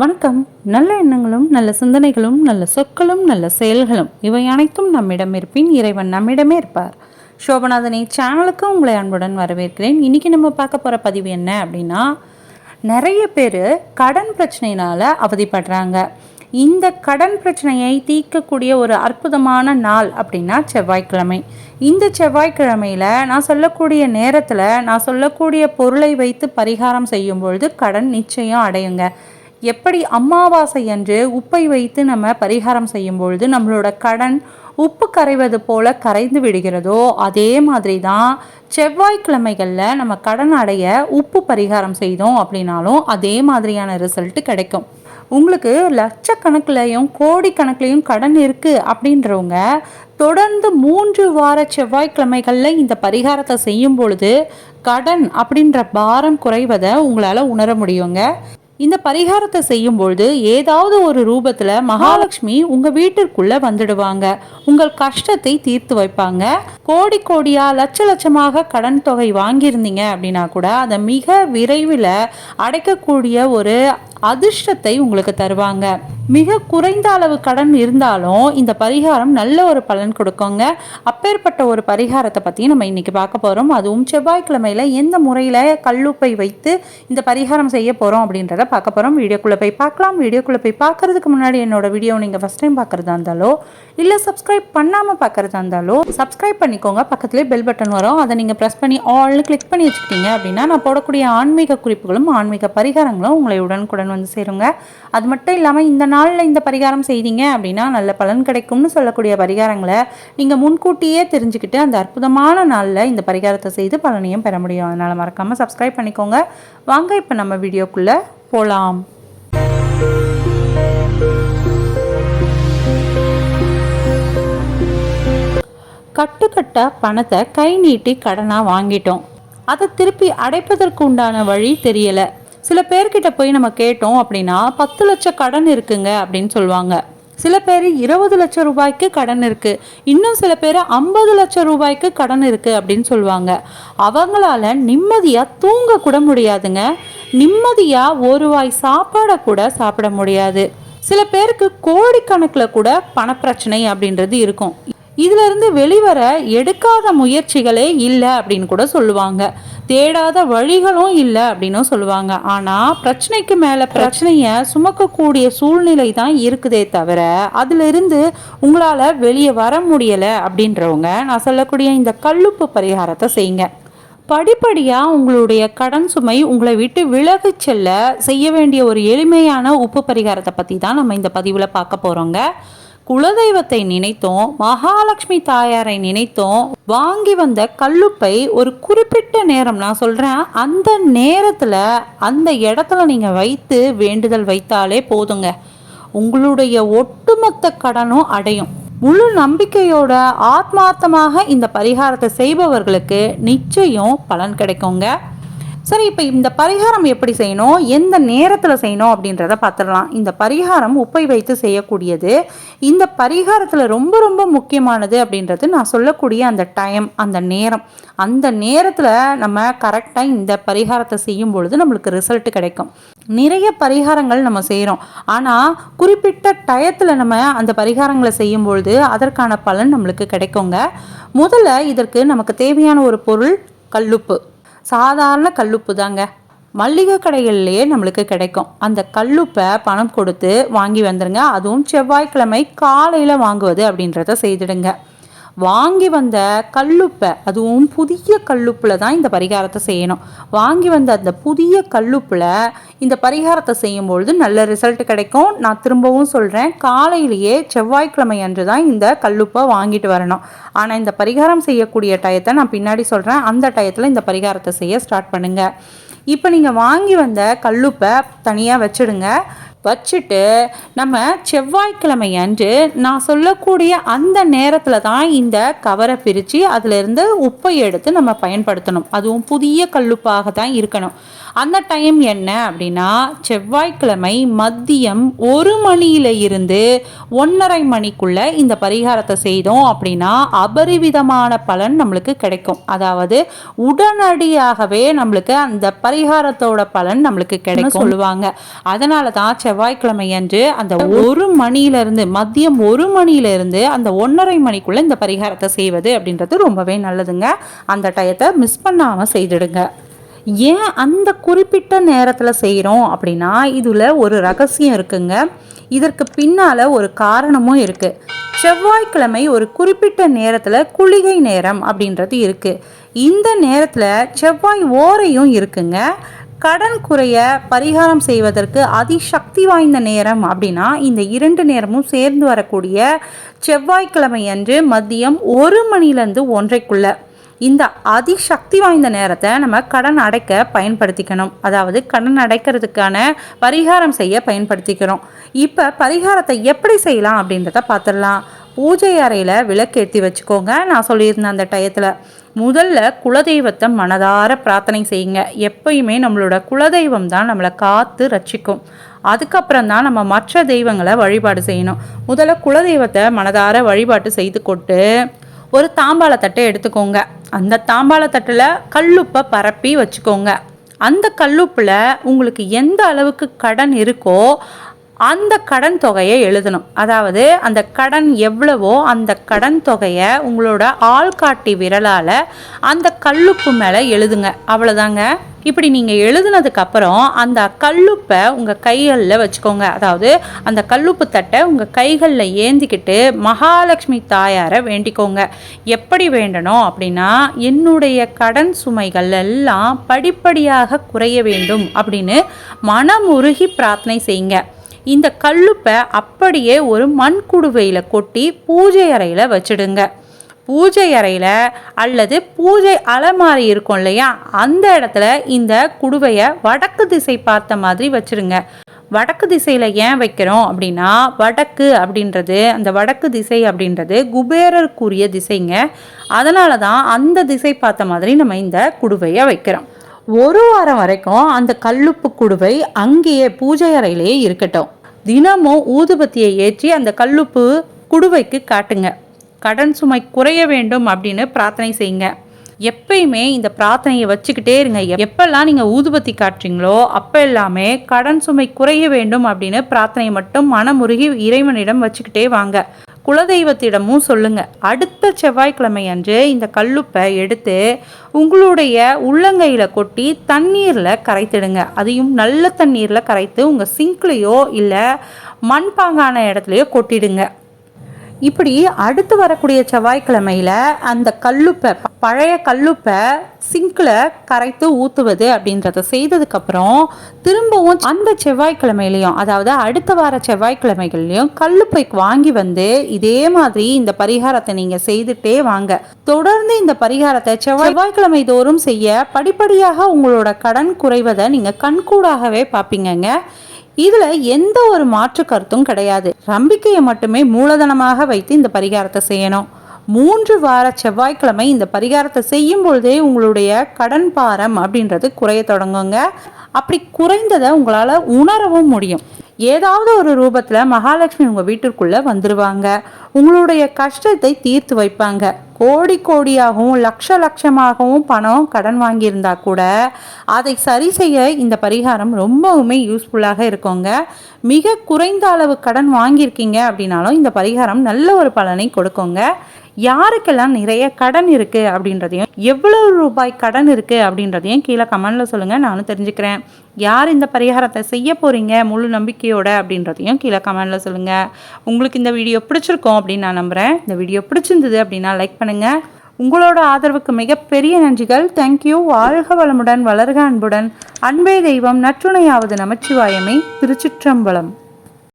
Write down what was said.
வணக்கம். நல்ல எண்ணங்களும் நல்ல சிந்தனைகளும் நல்ல சொற்களும் நல்ல செயல்களும். இவை அனைத்தும் நம்மிடம் இருப்பின் இறைவன் நம்மிடமே இருப்பார். சோபநாதனை சேனலுக்கு உங்களை அன்புடன் வரவேற்கிறேன். இன்றைக்கி நம்ம பார்க்க போகிற பதிவு என்ன அப்படின்னா நிறைய பேர் கடன் பிரச்சனையினால் அவதிப்படுறாங்க. இந்த கடன் பிரச்சனையை தீர்க்கக்கூடிய ஒரு அற்புதமான நாள் அப்படின்னா செவ்வாய்க்கிழமை. இந்த செவ்வாய்க்கிழமையில் நான் சொல்லக்கூடிய நேரத்தில் நான் சொல்லக்கூடிய பொருளை வைத்து பரிகாரம் செய்யும் பொழுது கடன் நிச்சயம் அடையுங்க. எப்படி அமாவாசை அன்று உப்பை வைத்து நம்ம பரிகாரம் செய்யும் பொழுது நம்மளோட கடன் உப்பு கரைவது போல கரைந்து விடுகிறதோ அதே மாதிரி தான் செவ்வாய்க்கிழமைகளில் நம்ம கடன் அடைய உப்பு பரிகாரம் செய்தோம் அப்படின்னாலும் அதே மாதிரியான ரிசல்ட்டு கிடைக்கும். உங்களுக்கு லட்சக்கணக்கிலையும் கோடிக்கணக்கிலையும் கடன் இருக்குது அப்படின்றவங்க தொடர்ந்து மூன்று வார செவ்வாய்க்கிழமைகளில் இந்த பரிகாரத்தை செய்யும் பொழுது கடன் அப்படின்ற பாரம் குறைவதை உங்களால் உணர முடியுங்க. இந்த பரிகாரத்தை செய்யும் பொழுது ஏதாவது ஒரு ரூபத்தில் மகாலட்சுமி உங்கள் வீட்டிற்குள்ளே வந்துடுவாங்க. உங்கள் கஷ்டத்தை தீர்த்து வைப்பாங்க. கோடி கோடியா லட்ச லட்சமாக கடன் தொகை வாங்கியிருந்தீங்க அப்படின்னா கூட அதை மிக விரைவில் அடைக்கக்கூடிய ஒரு அதிர்ஷ்டத்தை உங்களுக்கு தருவாங்க. மிக குறைந்த அளவு கடன் இருந்தாலும் இந்த பரிகாரம் நல்ல ஒரு பலன் கொடுக்குங்க. அப்பேற்பட்ட ஒரு பரிகாரத்தை பற்றி நம்ம இன்றைக்கி பார்க்க போகிறோம் அதுவும் செவ்வாய்க்கிழமையில் எந்த முறையில் கல்லுப்பை வைத்து இந்த பரிகாரம் செய்ய போகிறோம் அப்படின்றத பார்க்க போகிறோம் வீடியோக்குள்ளே போய் பார்க்கலாம். வீடியோக்குள்ளே போய் பார்க்கறதுக்கு முன்னாடி என்னோட வீடியோ நீங்கள் ஃபஸ்ட் டைம் பார்க்குறதா இருந்தாலோ இல்லை சப்ஸ்கிரைப் பண்ணாமல் பார்க்குறதா இருந்தாலோ சப்ஸ்கிரைப் பண்ணிக்கோங்க. பக்கத்துலேயே பெல் பட்டன் வரும். அதை நீங்கள் ப்ரெஸ் பண்ணி ஆல்னு கிளிக் பண்ணி வச்சுக்கிட்டீங்க அப்படின்னா நான் போடக்கூடிய ஆன்மீக குறிப்புகளும் ஆன்மீக பரிகாரங்களும் உங்களை உடனுக்குடன் வந்து சேருங்க. அது மட்டும் இல்லாமல் இந்த நாளில் இந்த பரிகாரம் செய்தீங்க அப்படின்னா நல்ல பலன் கிடைக்கும்னு சொல்லக்கூடிய பரிகாரங்களை நீங்கள் முன்கூட்டியே தெரிஞ்சுக்கிட்டு அந்த அற்புதமான நாளில் இந்த பரிகாரத்தை செய்து பலனையும் பெற முடியும். அதனால் மறக்காமல் சப்ஸ்கிரைப் பண்ணிக்கோங்க. வாங்க இப்போ நம்ம வீடியோக்குள்ளே போகலாம் கட்டுக்கட்ட பணத்தை கை நீட்டி கடனாக வாங்கிட்டோம். அதை திருப்பி அடைப்பதற்கு உண்டான வழி தெரியலை. சில பேர்கிட்ட போய் நம்ம கேட்டோம் அப்படின்னா பத்து லட்சம் கடன் இருக்குங்க அப்படின்னு சொல்லுவாங்க. சில பேர் இருபது லட்சம் ரூபாய்க்கு கடன் இருக்கு. இன்னும் சில பேர் ஐம்பது லட்சம் ரூபாய்க்கு கடன் இருக்கு அப்படின்னு சொல்லுவாங்க. அவங்களால நிம்மதியா தூங்க கூட முடியாதுங்க. நிம்மதியா ஒரு வாய் சாப்பாடை கூட சாப்பிட முடியாது. சில பேருக்கு கோடிக்கணக்கில் கூட பணப்பிரச்சனை அப்படின்றது இருக்கும். இதுல இருந்து வெளிவர எடுக்காத முயற்சிகளே இல்லை அப்படின்னு கூட சொல்லுவாங்க. தேடாத வழிகளும் இல்லை அப்படின்னும் சொல்லுவாங்க. ஆனால் பிரச்சனைக்கு மேலே பிரச்சனையை சுமக்கக்கூடிய சூழ்நிலை தான் இருக்குதே தவிர அதிலிருந்து உங்களால் வெளியே வர முடியலை அப்படின்றவங்க நான் சொல்லக்கூடிய இந்த கல்லுப்பு பரிகாரத்தை செய்யுங்க. படிப்படியாக உங்களுடைய கடன் சுமை உங்களை விட்டு விலகிச் செல்ல செய்ய வேண்டிய ஒரு எளிமையான உப்பு பரிகாரத்தை பற்றி தான் நம்ம இந்த பதிவில் பார்க்க போகிறோங்க குலதெய்வத்தை நினைத்தோம் மகாலட்சுமி தாயாரை நினைத்தோம் வாங்கி வந்த கல்லுப்பை ஒரு குறிப்பிட்ட நேரம் நான் சொல்கிறேன் அந்த நேரத்தில் அந்த இடத்துல நீங்கள் வைத்து வேண்டுதல் வைத்தாலே போதுங்க. உங்களுடைய ஒட்டுமொத்த கடனும் அடையும். முழு நம்பிக்கையோட ஆத்மார்த்தமாக இந்த பரிகாரத்தை செய்பவர்களுக்கு நிச்சயம் பலன் கிடைக்குங்க. சரி இப்போ இந்த பரிகாரம் எப்படி செய்யணும்? எந்த நேரத்தில் செய்யணும்? அப்படின்றத பார்த்துடலாம். இந்த பரிகாரம் உப்பை வைத்து செய்யக்கூடியது. இந்த பரிகாரத்தில் ரொம்ப ரொம்ப முக்கியமானது அப்படின்றது நான் சொல்லக்கூடிய அந்த டைம் அந்த நேரம். அந்த நேரத்தில் நம்ம கரெக்டாக இந்த பரிகாரத்தை செய்யும் பொழுது நம்மளுக்கு ரிசல்ட் கிடைக்கும். நிறைய பரிகாரங்கள் நம்ம செய்கிறோம் ஆனால் குறிப்பிட்ட டயத்தில் நம்ம அந்த பரிகாரங்களை செய்யும் பொழுது அதற்கான பலன் நம்மளுக்கு கிடைக்குங்க. முதல்ல இதற்கு நமக்கு தேவையான ஒரு பொருள் கல்லுப்பு. சாதாரண கல்லுப்பு தாங்க. மல்லிகை கடைகள்லேயே நம்மளுக்கு கிடைக்கும். அந்த கல்லுப்பை பணம் கொடுத்து வாங்கி வந்துடுங்க அதுவும் செவ்வாய்க்கிழமை காலையில் வாங்குவது அப்படின்றத செய்திடுங்க. வாங்கி வந்த கல்லுப்பை அதுவும் புதிய கல்லுப்பில் தான் இந்த பரிகாரத்தை செய்யணும். வாங்கி வந்த அந்த புதிய கல்லுப்பில் இந்த பரிகாரத்தை செய்யும்பொழுது நல்ல ரிசல்ட் கிடைக்கும். நான் திரும்பவும் சொல்கிறேன் காலையிலேயே செவ்வாய்க்கிழமை அன்று தான் இந்த கல்லுப்பை வாங்கிட்டு வரணும். ஆனால் இந்த பரிகாரம் செய்யக்கூடிய டயத்தை நான் பின்னாடி சொல்கிறேன் அந்த டயத்தில் இந்த பரிகாரத்தை செய்ய ஸ்டார்ட் பண்ணுங்கள் இப்போ நீங்கள் வாங்கி வந்த கல்லுப்பை தனியாக வச்சுடுங்க. வச்சுட்டு நம்ம செவ்வாய்க்கிழமை அன்று நான் சொல்லக்கூடிய அந்த நேரத்தில் தான் இந்த கவரை பிரித்து அதிலிருந்து உப்பை எடுத்து நம்ம பயன்படுத்தணும். அதுவும் புதிய கல்லுப்பாக தான் இருக்கணும். அந்த டைம் என்ன அப்படின்னா செவ்வாய்க்கிழமை மதியம் ஒரு மணியில இருந்து ஒன்றரை மணிக்குள்ள இந்த பரிகாரத்தை செய்தோம் அப்படின்னா அபரிவிதமான பலன் நம்மளுக்கு கிடைக்கும். அதாவது உடனடியாகவே நம்மளுக்கு அந்த பரிகாரத்தோட பலன் நம்மளுக்கு கிடைக்கும் சொல்லுவாங்க. அதனால தான் செவ்வாய்க்கிழமை அன்று அந்த ஒரு மணியிலிருந்து மதியம் ஒரு மணியிலிருந்து அந்த ஒன்றரை மணிக்குள்ளே இந்த பரிகாரத்தை செய்வது அப்படின்றது ரொம்பவே நல்லதுங்க. அந்த டயத்தை மிஸ் பண்ணாமல் செய்துடுங்க. ஏன் அந்த குறிப்பிட்ட நேரத்தில் செய்கிறோம் அப்படின்னா இதில் ஒரு ரகசியம் இருக்குங்க. இதற்கு பின்னால் ஒரு காரணமும் இருக்குது செவ்வாய்க்கிழமை ஒரு குறிப்பிட்ட நேரத்தில் குளிகை நேரம் அப்படின்றது இருக்குது இந்த நேரத்தில் செவ்வாய் ஓரையும் இருக்குங்க. கடன் குறைய பரிகாரம் செய்வதற்கு அதிசக்தி வாய்ந்த நேரம் அப்படின்னா இந்த இரண்டு நேரமும் சேர்ந்து வரக்கூடிய செவ்வாய்க்கிழமை அன்று மதியம் ஒரு மணிலேருந்து ஒன்றைக்குள்ள இந்த அதிசக்தி வாய்ந்த நேரத்தை நம்ம கடன் அடைக்க பயன்படுத்திக்கணும். அதாவது கடன் அடைக்கிறதுக்கான பரிகாரம் செய்ய பயன்படுத்திக்கிறோம். இப்போ பரிகாரத்தை எப்படி செய்யலாம் அப்படின்றத பார்த்துடலாம். பூஜை அறையில் விளக்கேற்றி வச்சுக்கோங்க. நான் சொல்லியிருந்தேன் அந்த டயத்தில். முதல்ல குலதெய்வத்தை மனதார பிரார்த்தனை செய்யுங்க. எப்பயுமே நம்மளோட குலதெய்வம் தான் நம்மளை காத்து ரட்சிக்கும். அதுக்கப்புறம் தான் நம்ம மற்ற தெய்வங்களை வழிபாடு செய்யணும். முதல்ல குலதெய்வத்தை மனதார வழிபாட்டு செய்து கொண்டு ஒரு தாம்பாளத்தட்டை எடுத்துக்கோங்க. அந்த தாம்பாளத்தட்டில் கல்லுப்பை பரப்பி வச்சுக்கோங்க. அந்த கல்லுப்பில் உங்களுக்கு எந்த அளவுக்கு கடன் இருக்கோ அந்த கடன் தொகையை எழுதணும். அதாவது அந்த கடன் எவ்வளவோ அந்த கடன் தொகையை உங்களோட ஆள்காட்டி விரலால் அந்த கல்லுப்பு மேலே எழுதுங்க. அவ்வளோதாங்க இப்படி நீங்கள் எழுதுனதுக்கப்புறம் அந்த கல்லுப்பை உங்கள் கைகளில் வச்சுக்கோங்க. அதாவது அந்த கல்லுப்பு தட்டை உங்கள் கைகளில் ஏந்திக்கிட்டு மகாலட்சுமி தாயாரை வேண்டிக்கோங்க. எப்படி வேண்டணும் அப்படின்னா என்னுடைய கடன் சுமைகள் எல்லாம் படிப்படியாக குறைய வேண்டும் அப்படின்னு மனமுருகி பிரார்த்தனை செய்யுங்க. இந்த கல்லுப்பை அப்படியே ஒரு மண் குடுவையில் கொட்டி பூஜை அறையில் வச்சுடுங்க. பூஜை அறையில் அல்லது பூஜை அலமாரி இருக்கும் இல்லையா? அந்த இடத்துல இந்த குடுவையை வடக்கு திசை பார்த்த மாதிரி வச்சுருங்க. வடக்கு திசையில் ஏன் வைக்கிறோம் அப்படின்னா வடக்கு அப்படின்றது அந்த வடக்கு திசை அப்படின்றது குபேரருக்குரிய திசைங்க. அதனால தான் அந்த திசை பார்த்த மாதிரி நம்ம இந்த குடுவையை வைக்கிறோம். ஒரு வாரம் வரைக்கும் அந்த கல்லுப்பு குடுவை அங்கேயே பூஜை அறையிலேயே இருக்கட்டும். தினமும் ஊதுபத்தியை ஏற்றி அந்த கல்லுப்பு குடுவைக்கு காட்டுங்க. கடன் சுமை குறைய வேண்டும் அப்படின்னு பிரார்த்தனை செய்யுங்க. எப்பயுமே இந்த பிரார்த்தனையை வச்சுக்கிட்டே இருங்க. எப்பெல்லாம் நீங்கள் ஊதுபத்தி காட்டுறீங்களோ அப்போ எல்லாமே கடன் சுமை குறைய வேண்டும் அப்படின்னு பிரார்த்தனையை மட்டும் மனமுருகி இறைவனிடம் வச்சுக்கிட்டே வாங்க. குலதெய்வத்திடமும் சொல்லுங்க. அடுத்த செவ்வாய்க்கிழமை அன்று இந்த கல்லுப்பை எடுத்து உங்களுடைய உள்ளங்கையில் கொட்டி தண்ணீரில் கரைத்திடுங்க. அதையும் நல்ல தண்ணீரில் கரைத்து உங்கள் சிங்க்லேயோ இல்லை மண்பாங்கான இடத்துலையோ கொட்டிடுங்க. இப்படி அடுத்து வரக்கூடிய செவ்வாய்க்கிழமையில் அந்த கல்லுப்பை பழைய கல்லுப்பை சிங்கில் கரைத்து ஊற்றுவது அப்படின்றத செய்ததுக்கப்புறம் திரும்பவும் அந்த செவ்வாய்க்கிழமையிலையும் அதாவது அடுத்த வார செவ்வாய்க்கிழமைகள்லையும் கல்லுப்பை வாங்கி வந்து இதே மாதிரி இந்த பரிகாரத்தை நீங்கள் செய்துட்டே வாங்க. தொடர்ந்து இந்த பரிகாரத்தை செவ்வாய்க்கிழமை தோறும் செய்ய படிப்படியாக உங்களோட கடன் குறைவதை நீங்கள் கண்கூடாகவே பார்ப்பீங்கங்க. இதுல எந்த ஒரு மாற்று கருத்தும் கிடையாது. நம்பிக்கையை மட்டுமே மூலதனமாக வைத்து இந்த பரிகாரத்தை செய்யணும். மூன்று வார செவ்வாய்க்கிழமை இந்த பரிகாரத்தை செய்யும் பொழுதே உங்களுடைய கடன் பாரம் அப்படின்றது குறைய தொடங்குங்க. அப்படி குறைந்ததை உங்களால் உணரவும் முடியும். ஏதாவது ஒரு ரூபத்தில் மகாலட்சுமி உங்கள் வீட்டிற்குள்ளே வந்துடுவாங்க உங்களுடைய கஷ்டத்தை தீர்த்து வைப்பாங்க. கோடி கோடியாகவும் லட்ச லட்சமாகவும் பணம் கடன் வாங்கியிருந்தா கூட அதை சரி செய்ய இந்த பரிகாரம் ரொம்பவுமே யூஸ்ஃபுல்லாக இருக்குங்க. மிக குறைந்த அளவு கடன் வாங்கியிருக்கீங்க அப்படின்னாலும் இந்த பரிகாரம் நல்ல ஒரு பலனை கொடுக்குங்க. யாருக்கெல்லாம் நிறைய கடன் இருக்குது அப்படின்றதையும் எவ்வளோ ரூபாய் கடன் இருக்குது அப்படின்றதையும் கீழே கமெண்டில் சொல்லுங்கள் நானும் தெரிஞ்சுக்கிறேன். யார் இந்த பரிகாரத்தை செய்ய போகிறீங்க முழு நம்பிக்கையோட அப்படின்றதையும் கீழே கமெண்டில் சொல்லுங்கள் உங்களுக்கு இந்த வீடியோ பிடிச்சிருக்கோம் அப்படின்னு நான் நம்புகிறேன் இந்த வீடியோ பிடிச்சிருந்தது அப்படின்னா லைக் பண்ணுங்கள் உங்களோட ஆதரவுக்கு மிகப்பெரிய நன்றிகள். தேங்க்யூ வாழ்க வளமுடன் வளர்க அன்புடன். அன்பே தெய்வம் நற்றுணையாவது நமச்சிவாயமே. திருச்சிற்றம்பலம்.